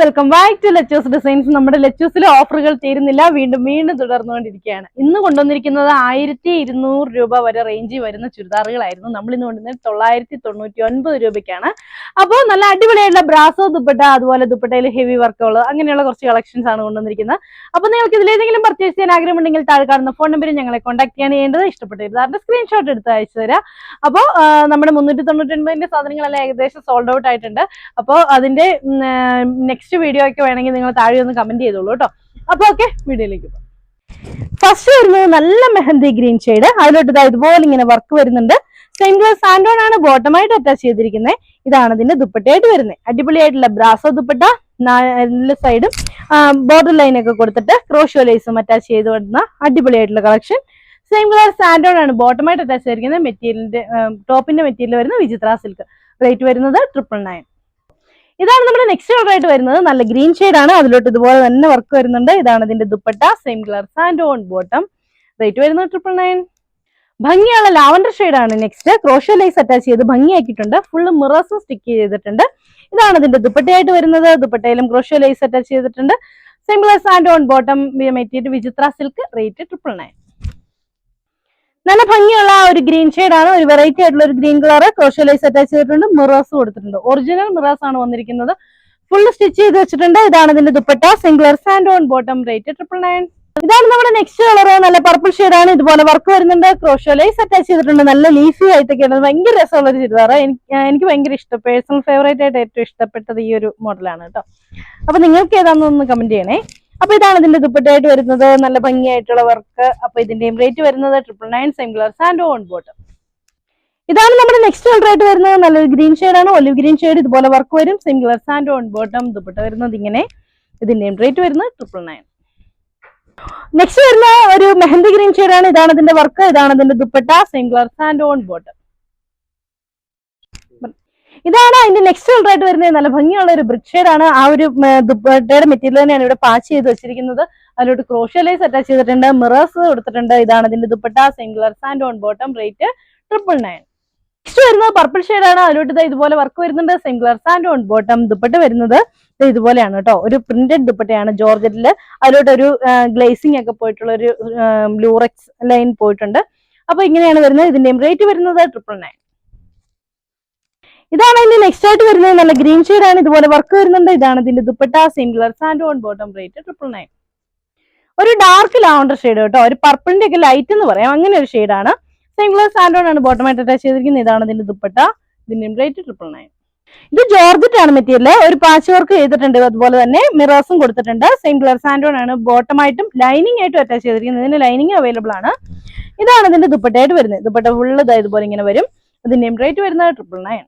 Welcome back to Lechu's designs നമ്മുടെ ലെച്ചൂസിലെ ഓഫറുകൾ തീരുന്നില്ല. വീണ്ടും വീണ്ടും തുടർന്നുകൊണ്ടിരിക്കുകയാണ്. ഇന്ന് കൊണ്ടുവന്നിരിക്കുന്നത് ആയിരത്തി ഇരുന്നൂറ് രൂപ വരെ റേഞ്ചിൽ വരുന്ന ചുരിദാറുകളായിരുന്നു. നമ്മൾ ഇന്ന് കൊണ്ടുവന്നത് തൊള്ളായിരത്തി തൊണ്ണൂറ്റി ഒൻപത് രൂപയ്ക്കാണ്. അപ്പോൾ നല്ല അടിപൊളിയായിട്ടുള്ള ബ്രാസോ ദുപ്പട്ട അതുപോലെ ദുപ്പട്ടയിൽ ഹെവി വർക്കുകൾ അങ്ങനെയുള്ള കുറച്ച് കളക്ഷൻസ് ആണ് കൊണ്ടുവന്നിരിക്കുന്നത്. അപ്പോൾ നിങ്ങൾക്ക് ഇതിലേതെങ്കിലും പർച്ചേസ് ചെയ്യാൻ ആഗ്രഹമുണ്ടെങ്കിൽ താഴെ കാണുന്ന ഫോൺ നമ്പറിൽ ഞങ്ങളെ കോൺടാക്ട് ചെയ്യാൻ ചെയ്യേണ്ടത്. ഇഷ്ടപ്പെട്ട ചുരിദാറിന്റെ സ്ക്രീൻഷോട്ട് എടുത്ത് അയച്ചു തരാം. അപ്പോൾ നമ്മുടെ മുന്നൂറ്റി തൊണ്ണൂറ്റി ഒൻപതിന്റെ സാധനങ്ങളെല്ലാം ഏകദേശം സോൾഡ് ഔട്ട് ആയിട്ടുണ്ട്. അപ്പോൾ അതിന്റെ നെക്സ്റ്റ് വീഡിയോ ഒക്കെ വേണമെങ്കിൽ നിങ്ങൾ താഴെ ഒന്ന് കമന്റ് ചെയ്തോളൂ കേട്ടോ. അപ്പൊ ഓക്കെ വീഡിയോയിലേക്ക് പോകാം. ഫസ്റ്റ് വരുന്നത് നല്ല മെഹന്തി ഗ്രീൻ ഷെയ്ഡ് അതിലോട്ട് ഇതാ ഇതുപോലെ ഇങ്ങനെ വർക്ക് വരുന്നുണ്ട്. സെയിം ഗ്ലാസ് സാൻഡോൺ ആണ് ബോട്ടമായിട്ട് അറ്റാച്ച് ചെയ്തിരിക്കുന്നത് ഇതാണ് ഇതിന്റെ ദുപ്പട്ടയായിട്ട് വരുന്നത് അടിപൊളിയായിട്ടുള്ള ബ്രാസോ ദുപ്പട്ട നല്ല സൈഡും ബോർഡർ ലൈൻ ഒക്കെ കൊടുത്തിട്ട് ക്രോഷോ ലൈസും അറ്റാച്ച് ചെയ്ത് വരുന്ന അടിപൊളിയായിട്ടുള്ള കളക്ഷൻ സെയിം കളർ സാൻഡോൺ ആണ് ബോട്ടമായിട്ട് അറ്റാച്ച് ചെയ്തിരിക്കുന്നത് മെറ്റീരിയലിന്റെ ടോപ്പിന്റെ മെറ്റീരിയൽ വരുന്ന വിചിത്ര സിൽക്ക് റേറ്റ് വരുന്നത് ട്രിപ്പിൾ നയൻ ഇതാണ് നമ്മുടെ നെക്സ്റ്റ് കളർ ആയിട്ട് വരുന്നത്. നല്ല ഗ്രീൻ ആണ്. അതിലോട്ട് ഇതുപോലെ തന്നെ വർക്ക് വരുന്നുണ്ട്. ഇതാണ് ഇതിന്റെ dupatta. Same colour sand on bottom rate വരുന്നത് ട്രിപ്പിൾ നയൻ ഭംഗിയുള്ള ലാവൻഡർ ആണ് നെക്സ്റ്റ് ക്രോഷ്യ ലൈസ് അറ്റാച്ച് ചെയ്ത് ഭംഗിയാക്കിയിട്ടുണ്ട്. ഫുള്ള് മിറേഴ്സും സ്റ്റിക്ക് ചെയ്തിട്ടുണ്ട്. ഇതാണ് ഇതിന്റെ ദുപ്പട്ടയായിട്ട് വരുന്നത്. ദുപ്പട്ടയിലും ക്രോഷ്യ ലൈസ് അറ്റാച്ച് ചെയ്തിട്ടുണ്ട്. Same colour sand on bottom material Vichitra silk rate triple nine നല്ല ഭംഗിയുള്ള ആ ഒരു ഗ്രീൻ ആണ്. ഒരു വെറൈറ്റി ആയിട്ടുള്ള ഒരു ഗ്രീൻ കളർ ക്രോഷ്യലൈസ് അറ്റാച്ച് ചെയ്തിട്ടുണ്ട്. മിറേഴ്സ് കൊടുത്തിട്ടുണ്ട്. ഒറിജിനൽ മിറേഴ്സ് ആണ് വന്നിരിക്കുന്നത്. ഫുൾ സ്റ്റിച്ച് ചെയ്ത് വെച്ചിട്ടുണ്ട്. ഇതാണ് ഇതിന്റെ dupatta. Singular sand on bottom rate triple nine ഇതാണ് നമ്മുടെ നെക്സ്റ്റ് കളർ നല്ല പർപ്പിൾ ആണ്. ഇതുപോലെ വർക്ക് വരുന്നുണ്ട്. ക്രോഷ്യലൈസ് അറ്റാച്ച് ചെയ്തിട്ടുണ്ട്. നല്ല ലീഫി ആയിട്ടൊക്കെയാണ്. ഭയങ്കര രസമുള്ള ഒരു ചുരിദാർ എനിക്ക് ഭയങ്കര ഇഷ്ടം. പേഴ്സണൽ ഫേവറേറ്റ് ആയിട്ട് ഏറ്റവും ഇഷ്ടപ്പെട്ടത് ഈ ഒരു മോഡലാണ് കേട്ടോ. അപ്പൊ നിങ്ങൾക്ക് ഏതാണെന്നൊന്ന് കമന്റ് ചെയ്യണേ. അപ്പൊ ഇതാണ് ഇതിന്റെ ദുപ്പട്ടയായിട്ട് വരുന്നത്. നല്ല ഭംഗിയായിട്ടുള്ള വർക്ക്. അപ്പൊ ഇതിന്റെയും റേറ്റ് വരുന്നത് triple nine colour sand on bottom ഇതാണ് നമ്മുടെ നെക്സ്റ്റ് കളർ ആയിട്ട് വരുന്നത്. നല്ലൊരു ഗ്രീൻ ആണ്. ഒലിവ് ഗ്രീൻ ഷെയ്ഡ് ഇതുപോലെ വർക്ക് വരും. Colour sand on bottom dupatta വരുന്നത് ഇങ്ങനെ. ഇതിന്റെയും റേറ്റ് വരുന്നത് ട്രിപ്പിൾ നയൻ നെക്സ്റ്റ് വരുന്ന ഒരു മെഹന്തി ഗ്രീൻ ആണ്. ഇതാണ് ഇതിന്റെ വർക്ക് ഇതാണ് ഇതിന്റെ dupatta. Colour sand on bottom ഇതാണ് അതിന്റെ നെക്സ്റ്റ് കളർ ആയിട്ട് വരുന്നത്. നല്ല ഭംഗിയുള്ള ഒരു ബ്രിക് ഷെയ്ഡാണ് ആ ഒരു ദുപ്പട്ടയുടെ മെറ്റീരിയൽ തന്നെയാണ് ഇവിടെ പാച്ച് ചെയ്ത് വെച്ചിരിക്കുന്നത്. അതിലോട്ട് ക്രോഷ്യലൈസ് അറ്റാച്ച് ചെയ്തിട്ടുണ്ട്. മിറേഴ്സ് കൊടുത്തിട്ടുണ്ട്. ഇതാണ് ഇതിന്റെ dupatta. Singular sand on bottom rate triple nine next വരുന്നത് പർപ്പിൾ ആണ്. അതിലോട്ട് ഇതുപോലെ വർക്ക് വരുന്നുണ്ട്. Singular sand on bottom dupatta വരുന്നത് ഇതുപോലെയാണ് കേട്ടോ. ഒരു പ്രിന്റഡ് ദുപ്പട്ടയാണ് ജോർജറ്റിൽ അതിലോട്ട് ഒരു ഗ്ലേസിംഗ് ഒക്കെ പോയിട്ടുള്ള ഒരു ലൂറക്സ് ലൈൻ പോയിട്ടുണ്ട്. അപ്പൊ ഇങ്ങനെയാണ് വരുന്നത്. ഇതിന്റെയും റേറ്റ് വരുന്നത് ട്രിപ്പിൾ നയൻ ഇതാണ് ഇതിന്റെ നെക്സ്റ്റ് ആയിട്ട് വരുന്നത് നല്ല ഗ്രീൻ ഷെയ്ഡ് ആണ്. ഇതുപോലെ വർക്ക് വരുന്നുണ്ട്. ഇതാണ് ഇതിന്റെ dupatta singular sand on bottom rate triple nine ഒരു ഡാർക്ക് ലാവണ്ടർ ഷെയ്ഡ് കേട്ടോ. ഒരു പർപ്പിളിന്റെ ഒക്കെ ലൈറ്റ് എന്ന് പറയാം. അങ്ങനെ ഒരു ഷെയ്ഡാണ് സിംഗുലർ സാൻഡ് ഓൺ ആണ് ബോട്ടമായിട്ട് അറ്റാച്ച് ചെയ്തിരിക്കുന്നത്. ഇതാണ് ഇതിന്റെ ദുപ്പട്ട. ഇതിന്റെ റേറ്റ് ട്രിപ്പിൾ നയൻ ഇത് ജോർജറ്റ് ആണ് മെറ്റീരിയൽ ഒരു പാച്ച് വർക്ക് ചെയ്തിട്ടുണ്ട്. അതുപോലെ തന്നെ മിറേഴ്സും കൊടുത്തിട്ടുണ്ട്. സെയിം കളർ സാൻഡോൺ ആണ്. ബോട്ടമായിട്ടും ലൈനിങ് ആയിട്ടും അറ്റാച്ച് ചെയ്തിരിക്കുന്നത്. ഇതിന്റെ ലൈനിങ് അവൈലബിൾ ആണ്. ഇതാണ് ഇതിന്റെ ദുപ്പട്ടയായിട്ട് വരുന്നത്. ദുപ്പട്ട ഫുള്ള് ഇതായതുപോലെ ഇങ്ങനെ വരും. ഇതിന്റെയും റേറ്റ് വരുന്നത് ട്രിപ്പിൾ നയൻ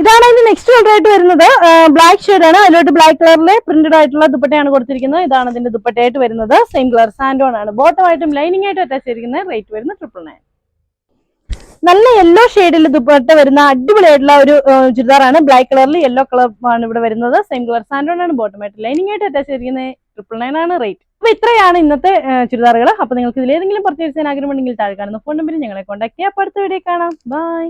ഇതാണ് അതിന്റെ നെക്സ്റ്റ് കളർ ആയിട്ട് വരുന്നത്. ബ്ലാക്ക് ഷെയ്ഡ് ആണ്. അതിലോട്ട് ബ്ലാക്ക് കളറിലെ പ്രിന്റഡ് ആയിട്ടുള്ള ദുപ്പട്ടയാണ് കൊടുത്തിരിക്കുന്നത്. ഇതാണ് അതിന്റെ ദുപ്പട്ടയായിട്ട് വരുന്നത്. സെയിം കളർ സാൻഡോൺ ആണ്. ബോട്ടമായിട്ടും ലൈനിങ് ആയിട്ടും അറ്റാച്ച് ചെയ്തിരിക്കുന്നത്. റേറ്റ് വരുന്നത് ട്രിപ്പിൾ നയൻ നല്ല യെല്ലോ ഷെയ്ഡിൽ ദുപ്പട്ട വരുന്ന അടിപൊളിയായിട്ടുള്ള ഒരു ചുരിദാറാണ്. ബ്ലാക്ക് കളറിൽ യെല്ലോ കളർ ആണ് ഇവിടെ വരുന്നത്. സെയിം കളർ സാൻഡോൺ ആണ്. ബോട്ടമായിട്ട് ലൈനിങ് ആയിട്ട് അറ്റാച്ച് ചെയ്തിരിക്കുന്നത്. ട്രിപ്പിൾ നയൻ ആണ് റേറ്റ് അപ്പൊ ഇത്രയാണ് ഇന്നത്തെ ചുരിദാറുകൾ അപ്പൊ നിങ്ങൾക്ക് ഇതിൽ ഏതെങ്കിലും പർച്ചേസ് ചെയ്യാൻ ആഗ്രഹമുണ്ടെങ്കിൽ താഴെ കാണുന്ന ഫോൺ നമ്പറിൽ ഞങ്ങളെ കോൺടാക്ട് ചെയ്യാം. അപ്പൊ അടുത്ത വീഡിയോ കാണാം. ബൈ